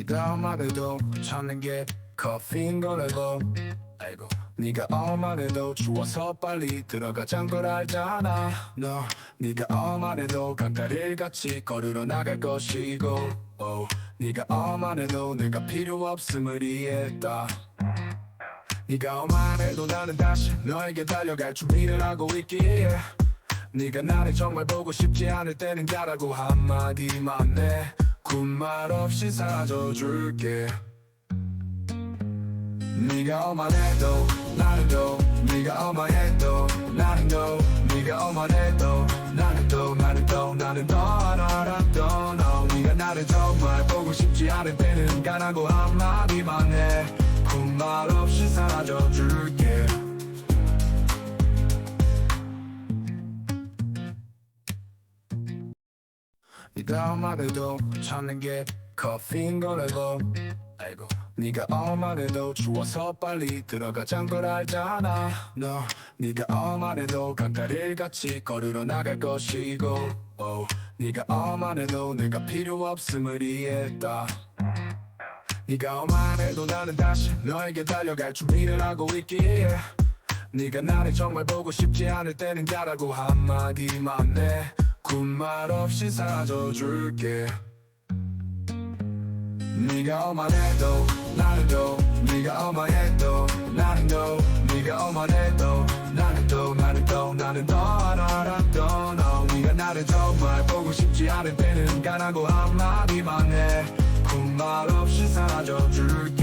네가 말해도 찾는 게 커피인 걸 알고. 알고 네가 엄하래도 추워서 빨리 들어가잔 걸 알잖아? 너 네가 엄하래도 강가를 같이 걸으러 나갈 것이고. Oh, 네가 엄하래도 내가 필요 없음을 이해했다. 네가 엄하래도 나는 다시 너에게 달려갈 준비를 하고 있기에. 네가 나를 정말 보고 싶지 않을 때는 가라고 한마디만 내 군말 없이 사줘줄게. 네가 엄하래도 나는 도 네가 엄하해도 나는 도 네가 엄하래도 나는 도 나는 도 나는 더 알아도 너 네가 나를 정말 보고 싶지 않을 때는 가라고 한마디만 해. 군말 없이 사줘줄게 네가 엄하래도 찾는 게 커피인 걸 알고. 알고 네가 엄하래도 추워서 빨리 들어가잔 걸 알잖아. 너 네가 엄하래도 강가를 같이 걸으러 나갈 것이고. Oh, 네가 엄하래도 내가 필요 없음을 이해했다. 네가 엄하래도 나는 다시 너에게 달려갈 준비를 하고 있기에. 네가 나를 정말 보고 싶지 않을 때는 가라고 한마디만 내 군말 없이 사줘줄게. 네가 엄하래도 나는 도 네가 엄하해도 나는 도 네가 엄하래도 나는 도 나는 도 나는 더 알아도 너. 네가 나를 정말 보고 싶지 않을 때는 가라고 한마디만 해. 군말 없이 사줘줄게